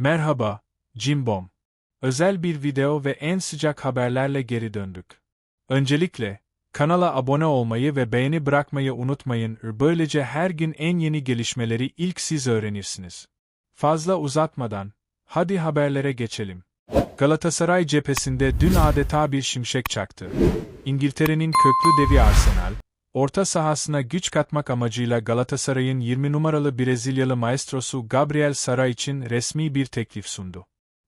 Merhaba, Cimbom. Özel bir video ve en sıcak haberlerle geri döndük. Öncelikle, kanala abone olmayı ve beğeni bırakmayı unutmayın. Böylece her gün en yeni gelişmeleri ilk siz öğrenirsiniz. Fazla uzatmadan, hadi haberlere geçelim. Galatasaray cephesinde dün adeta bir şimşek çaktı. İngiltere'nin köklü devi Arsenal, orta sahasına güç katmak amacıyla Galatasaray'ın 20 numaralı Brezilyalı maestrosu Gabriel Sara için resmi bir teklif sundu.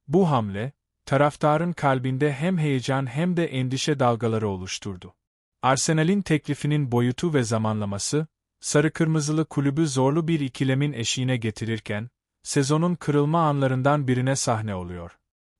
Bu hamle, taraftarın kalbinde hem heyecan hem de endişe dalgaları oluşturdu. Arsenal'in teklifinin boyutu ve zamanlaması, sarı kırmızılı kulübü zorlu bir ikilemin eşiğine getirirken, sezonun kırılma anlarından birine sahne oluyor.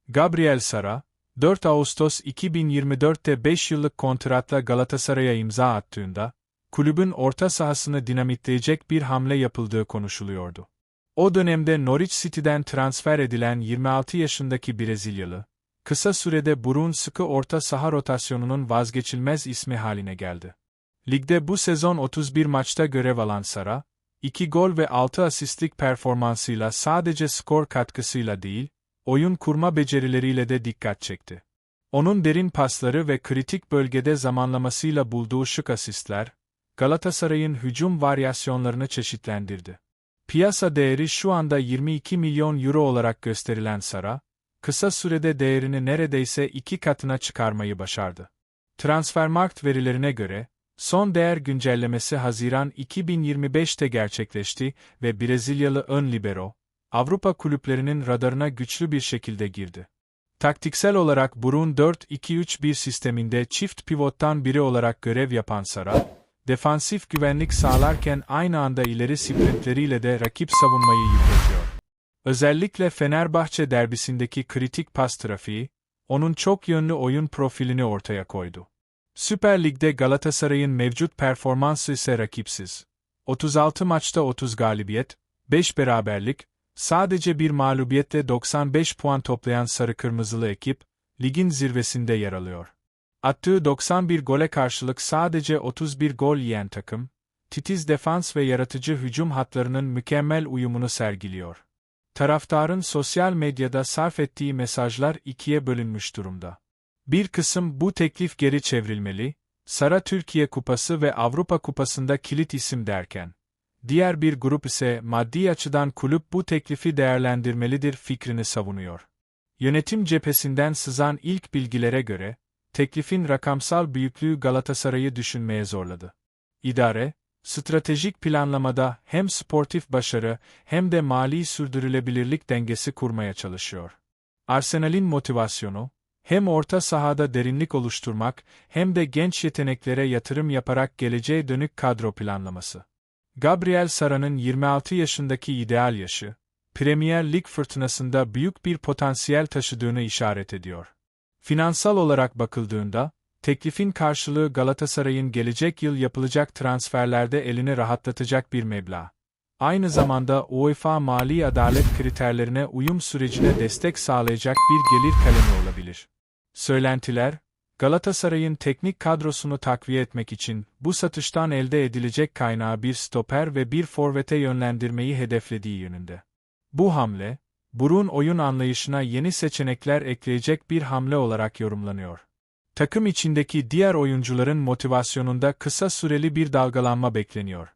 Gabriel Sara, 4 Ağustos 2024'te 5 yıllık kontratla Galatasaray'a imza attığında, kulübün orta sahasını dinamitleyecek bir hamle yapıldığı konuşuluyordu. O dönemde Norwich City'den transfer edilen 26 yaşındaki Brezilyalı, kısa sürede Burun sıkı orta saha rotasyonunun vazgeçilmez ismi haline geldi. Ligde bu sezon 31 maçta görev alan Sara, 2 gol ve 6 asistlik performansıyla sadece skor katkısıyla değil, oyun kurma becerileriyle de dikkat çekti. Onun derin pasları ve kritik bölgede zamanlamasıyla bulduğu şık asistler, Galatasaray'ın hücum varyasyonlarını çeşitlendirdi. Piyasa değeri şu anda 22 milyon euro olarak gösterilen Sara, kısa sürede değerini neredeyse iki katına çıkarmayı başardı. Transfermarkt verilerine göre, son değer güncellemesi Haziran 2025'te gerçekleşti ve Brezilyalı ön libero, Avrupa kulüplerinin radarına güçlü bir şekilde girdi. Taktiksel olarak Burun 4-2-3-1 sisteminde çift pivottan biri olarak görev yapan Sara, defansif güvenlik sağlarken aynı anda ileri sprintleriyle de rakip savunmayı yıpratıyor. Özellikle Fenerbahçe derbisindeki kritik pas trafiği, onun çok yönlü oyun profilini ortaya koydu. Süper Lig'de Galatasaray'ın mevcut performansı ise rakipsiz. 36 maçta 30 galibiyet, 5 beraberlik, sadece bir mağlubiyetle 95 puan toplayan sarı kırmızılı ekip, ligin zirvesinde yer alıyor. Attığı 91 gole karşılık sadece 31 gol yiyen takım, titiz defans ve yaratıcı hücum hatlarının mükemmel uyumunu sergiliyor. Taraftarın sosyal medyada sarf ettiği mesajlar ikiye bölünmüş durumda. Bir kısım bu teklif geri çevrilmeli, Sara Türkiye Kupası ve Avrupa Kupası'nda kilit isim derken, diğer bir grup ise maddi açıdan kulüp bu teklifi değerlendirmelidir fikrini savunuyor. Yönetim cephesinden sızan ilk bilgilere göre, teklifin rakamsal büyüklüğü Galatasaray'ı düşünmeye zorladı. İdare, stratejik planlamada hem sportif başarı hem de mali sürdürülebilirlik dengesi kurmaya çalışıyor. Arsenal'in motivasyonu, hem orta sahada derinlik oluşturmak hem de genç yeteneklere yatırım yaparak geleceğe dönük kadro planlaması. Gabriel Sara'nın 26 yaşındaki ideal yaşı, Premier Lig fırtınasında büyük bir potansiyel taşıdığını işaret ediyor. Finansal olarak bakıldığında, teklifin karşılığı Galatasaray'ın gelecek yıl yapılacak transferlerde elini rahatlatacak bir meblağ. Aynı zamanda UEFA mali adalet kriterlerine uyum sürecine destek sağlayacak bir gelir kalemi olabilir. Söylentiler, Galatasaray'ın teknik kadrosunu takviye etmek için bu satıştan elde edilecek kaynağı bir stoper ve bir forvete yönlendirmeyi hedeflediği yönünde. Bu hamle, Burun oyun anlayışına yeni seçenekler ekleyecek bir hamle olarak yorumlanıyor. Takım içindeki diğer oyuncuların motivasyonunda kısa süreli bir dalgalanma bekleniyor.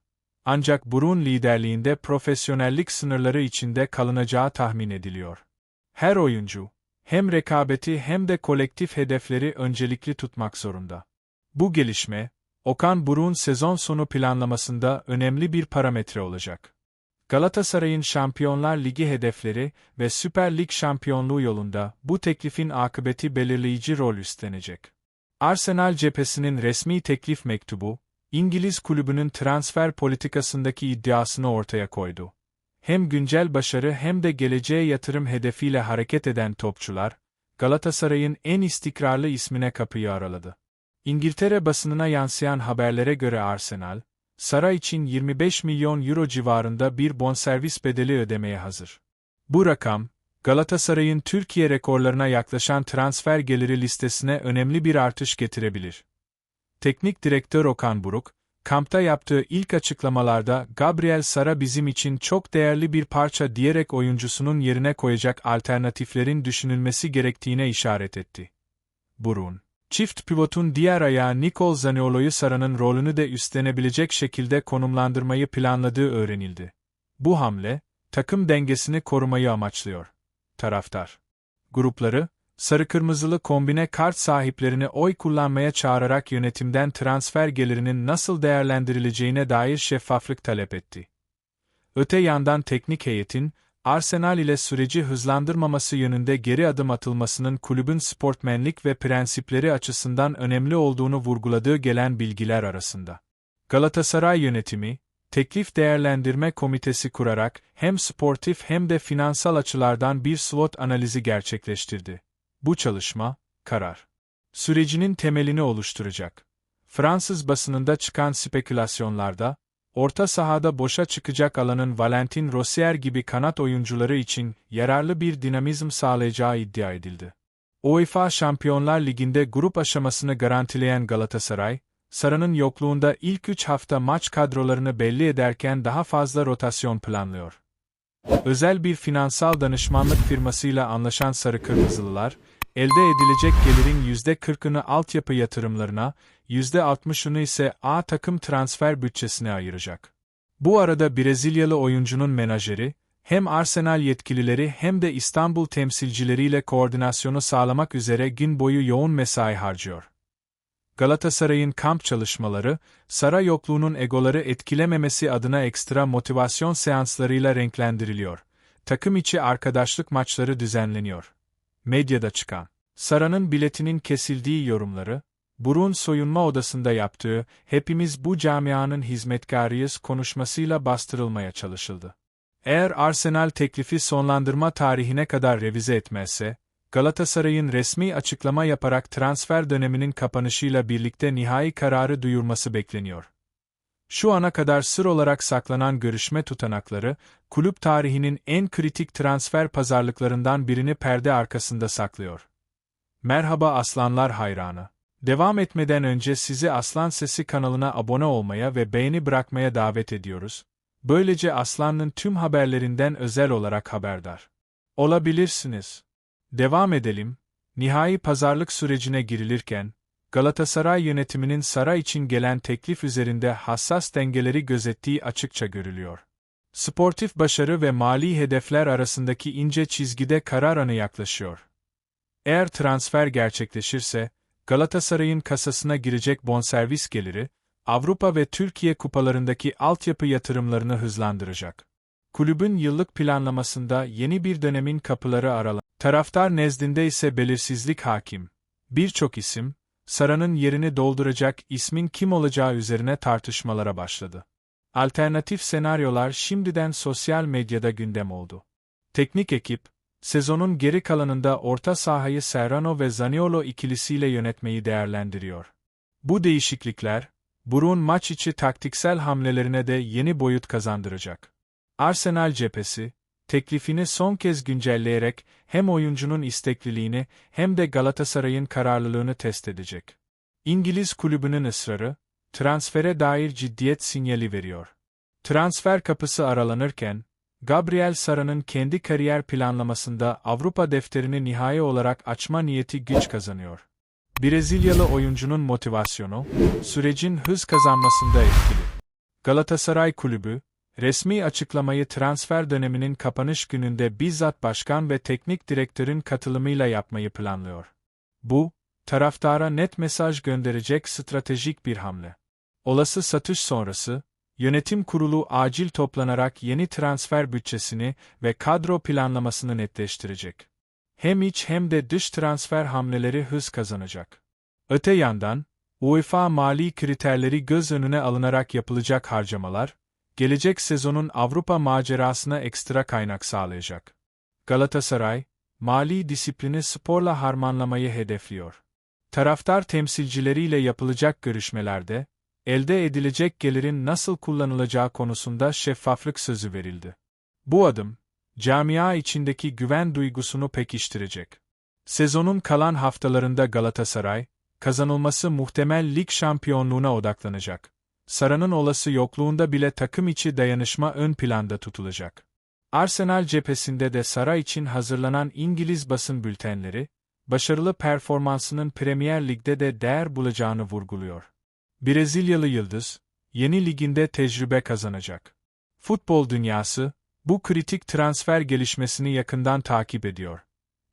Ancak Burun liderliğinde profesyonellik sınırları içinde kalınacağı tahmin ediliyor. Her oyuncu, hem rekabeti hem de kolektif hedefleri öncelikli tutmak zorunda. Bu gelişme, Okan Burun sezon sonu planlamasında önemli bir parametre olacak. Galatasaray'ın Şampiyonlar Ligi hedefleri ve Süper Lig şampiyonluğu yolunda bu teklifin akıbeti belirleyici rol üstlenecek. Arsenal cephesinin resmi teklif mektubu, İngiliz kulübünün transfer politikasındaki iddiasını ortaya koydu. Hem güncel başarı hem de geleceğe yatırım hedefiyle hareket eden topçular, Galatasaray'ın en istikrarlı ismine kapıyı araladı. İngiltere basınına yansıyan haberlere göre Arsenal, Sara için 25 milyon euro civarında bir bonservis bedeli ödemeye hazır. Bu rakam, Galatasaray'ın Türkiye rekorlarına yaklaşan transfer geliri listesine önemli bir artış getirebilir. Teknik direktör Okan Buruk, kampta yaptığı ilk açıklamalarda Gabriel Sara bizim için çok değerli bir parça diyerek oyuncusunun yerine koyacak alternatiflerin düşünülmesi gerektiğine işaret etti. Burun. Çift pivotun diğer ayağı Nicol Zaniolo'yu Sara'nın rolünü de üstlenebilecek şekilde konumlandırmayı planladığı öğrenildi. Bu hamle, takım dengesini korumayı amaçlıyor. Taraftar. Grupları, sarı-kırmızılı kombine kart sahiplerini oy kullanmaya çağırarak yönetimden transfer gelirinin nasıl değerlendirileceğine dair şeffaflık talep etti. Öte yandan teknik heyetin, Arsenal ile süreci hızlandırmaması yönünde geri adım atılmasının kulübün sportmenlik ve prensipleri açısından önemli olduğunu vurguladığı gelen bilgiler arasında. Galatasaray yönetimi, teklif değerlendirme komitesi kurarak hem sportif hem de finansal açılardan bir SWOT analizi gerçekleştirdi. Bu çalışma, karar sürecinin temelini oluşturacak. Fransız basınında çıkan spekülasyonlarda, orta sahada boşa çıkacak alanın Valentin Rossier gibi kanat oyuncuları için yararlı bir dinamizm sağlayacağı iddia edildi. UEFA Şampiyonlar Ligi'nde grup aşamasını garantileyen Galatasaray, Sara'nın yokluğunda ilk 3 hafta maç kadrolarını belli ederken daha fazla rotasyon planlıyor. Özel bir finansal danışmanlık firmasıyla anlaşan Sarı Kırmızılılar, elde edilecek gelirin %40'ını altyapı yatırımlarına, %60'ını ise A takım transfer bütçesine ayıracak. Bu arada Brezilyalı oyuncunun menajeri, hem Arsenal yetkilileri hem de İstanbul temsilcileriyle koordinasyonu sağlamak üzere gün boyu yoğun mesai harcıyor. Galatasaray'ın kamp çalışmaları, saray yokluğunun egoları etkilememesi adına ekstra motivasyon seanslarıyla renklendiriliyor. Takım içi arkadaşlık maçları düzenleniyor. Medyada çıkan, Sara'nın biletinin kesildiği yorumları, Burun soyunma odasında yaptığı, hepimiz bu camianın hizmetkarıyız konuşmasıyla bastırılmaya çalışıldı. Eğer Arsenal teklifi sonlandırma tarihine kadar revize etmezse, Galatasaray'ın resmi açıklama yaparak transfer döneminin kapanışıyla birlikte nihai kararı duyurması bekleniyor. Şu ana kadar sır olarak saklanan görüşme tutanakları, kulüp tarihinin en kritik transfer pazarlıklarından birini perde arkasında saklıyor. Merhaba Aslanlar hayranı. Devam etmeden önce sizi Aslan Sesi kanalına abone olmaya ve beğeni bırakmaya davet ediyoruz. Böylece Aslan'ın tüm haberlerinden özel olarak haberdar olabilirsiniz. Devam edelim. Nihai pazarlık sürecine girilirken, Galatasaray yönetiminin saray için gelen teklif üzerinde hassas dengeleri gözettiği açıkça görülüyor. Sportif başarı ve mali hedefler arasındaki ince çizgide karar anı yaklaşıyor. Eğer transfer gerçekleşirse, Galatasaray'ın kasasına girecek bonservis geliri, Avrupa ve Türkiye kupalarındaki altyapı yatırımlarını hızlandıracak. Kulübün yıllık planlamasında yeni bir dönemin kapıları aralan. Taraftar nezdinde ise belirsizlik hakim. Birçok isim, Sara'nın yerini dolduracak ismin kim olacağı üzerine tartışmalara başladı. Alternatif senaryolar şimdiden sosyal medyada gündem oldu. Teknik ekip, sezonun geri kalanında orta sahayı Serrano ve Zaniolo ikilisiyle yönetmeyi değerlendiriyor. Bu değişiklikler, Burun maç içi taktiksel hamlelerine de yeni boyut kazandıracak. Arsenal cephesi, teklifini son kez güncelleyerek hem oyuncunun istekliliğini hem de Galatasaray'ın kararlılığını test edecek. İngiliz kulübünün ısrarı, transfere dair ciddiyet sinyali veriyor. Transfer kapısı aralanırken, Gabriel Sara'nın kendi kariyer planlamasında Avrupa defterini nihai olarak açma niyeti güç kazanıyor. Brezilyalı oyuncunun motivasyonu, sürecin hız kazanmasında etkili. Galatasaray Kulübü, resmi açıklamayı transfer döneminin kapanış gününde bizzat başkan ve teknik direktörün katılımıyla yapmayı planlıyor. Bu, taraftara net mesaj gönderecek stratejik bir hamle. Olası satış sonrası, Yönetim kurulu acil toplanarak yeni transfer bütçesini ve kadro planlamasını netleştirecek. Hem iç hem de dış transfer hamleleri hız kazanacak. Öte yandan, UEFA mali kriterleri göz önüne alınarak yapılacak harcamalar, gelecek sezonun Avrupa macerasına ekstra kaynak sağlayacak. Galatasaray, mali disiplini sporla harmanlamayı hedefliyor. Taraftar temsilcileriyle yapılacak görüşmelerde, elde edilecek gelirin nasıl kullanılacağı konusunda şeffaflık sözü verildi. Bu adım, camia içindeki güven duygusunu pekiştirecek. Sezonun kalan haftalarında Galatasaray, kazanılması muhtemel lig şampiyonluğuna odaklanacak. Sara'nın olası yokluğunda bile takım içi dayanışma ön planda tutulacak. Arsenal cephesinde de Sara için hazırlanan İngiliz basın bültenleri, başarılı performansının Premier Lig'de de değer bulacağını vurguluyor. Brezilyalı yıldız, yeni liginde tecrübe kazanacak. Futbol dünyası, bu kritik transfer gelişmesini yakından takip ediyor.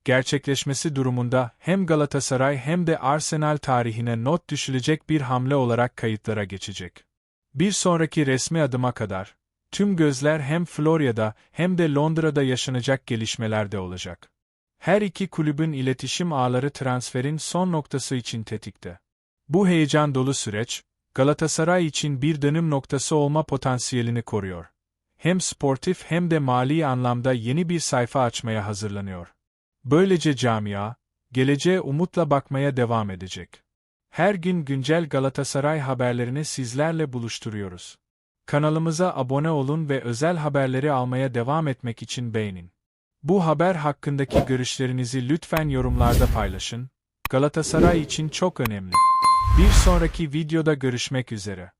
Gerçekleşmesi durumunda hem Galatasaray hem de Arsenal tarihine not düşülecek bir hamle olarak kayıtlara geçecek. Bir sonraki resmi adıma kadar, tüm gözler hem Florya'da hem de Londra'da yaşanacak gelişmelerde olacak. Her iki kulübün iletişim ağları transferin son noktası için tetikte. Bu heyecan dolu süreç, Galatasaray için bir dönüm noktası olma potansiyelini koruyor. Hem sportif hem de mali anlamda yeni bir sayfa açmaya hazırlanıyor. Böylece camia, geleceğe umutla bakmaya devam edecek. Her gün güncel Galatasaray haberlerini sizlerle buluşturuyoruz. Kanalımıza abone olun ve özel haberleri almaya devam etmek için beğenin. Bu haber hakkındaki görüşlerinizi lütfen yorumlarda paylaşın. Galatasaray için çok önemli. Bir sonraki videoda görüşmek üzere.